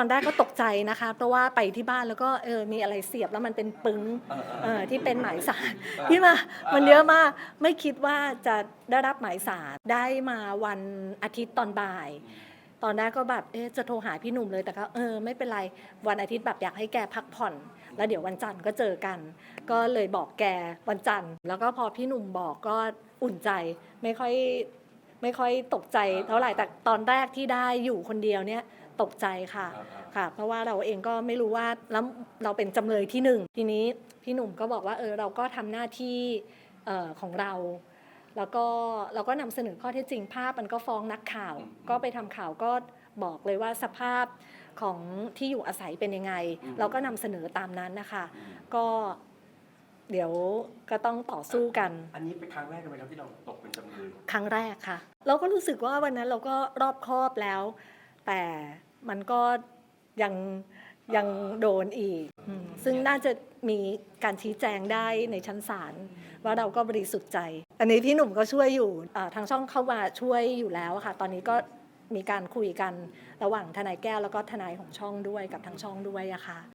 ตอนแรกก็ตกใจนะคะ เพราะว่าไปที่บ้านแล้วก็เออมีอะไรเสียบแล้วมันเป็นปึ้งเออเออเออที่เป็นหมายสารที่มามันเยอะมากไม่คิดว่าจะได้รับหมายสารได้มาวันอาทิตย์ตอนบ่าย ตอนแรกก็แบบเอ๊ะจะโทรหาพี่หนุ่มเลยแต่ก็เออไม่เป็นไรวันอาทิตย์แบบอยากให้แกพักผ่อน แล้วเดี๋ยววันจันทร์ก็เจอกัน ก็เลยบอกแกวันจันทร์ แล้วก็พอพี่หนุ่มบอกก็อุ่นใจไม่ค่อยไม่ค่อยตกใจเท่าไหร่แต่ตอนแรกที่ได้อยู่คนเดียวเนี่ย ตกใจค่ะค่ะ เพราะว่าเราเองก็ไม่รู้ว่าแล้วเราเป็นจำเลยที่หนึ่งทีนี้พี่หนุ่มก็บอกว่าเออเราก็ทำหน้าที่เอ่อของเรา แล้วก็เราก็นำเสนอข้อเท็จจริงภาพมันก็ฟ้องนักข่าวอืมก็ไปทำข่าวก็บอกเลยว่าสภาพของที่อยู่อาศัยเป็นยังไงอืมเราก็นำเสนอตามนั้นนะคะ ก็เดี๋ยวก็ต้องต่อสู้กัน อันนี้เป็นครั้งแรกเลยไหมครับที่เราตกเป็นจำเลย ครั้งแรกค่ะ เราก็รู้สึกว่าวันนั้นเราก็รอบคอบแล้ว แต่ มันก็ยังยังโดนอีกอืมซึ่งน่าจะมีการชี้แจงได้ในชั้นศาลว่าเราก็บริสุทธิ์ใจ อันนี้พี่หนุ่มก็ช่วยอยู่อ่าทางช่องเข้ามาช่วยอยู่แล้วค่ะ ตอนนี้ก็มีการคุยกันระหว่างทนายแก้วแล้วก็ทนายของช่องด้วยกับทางช่องด้วยอะค่ะ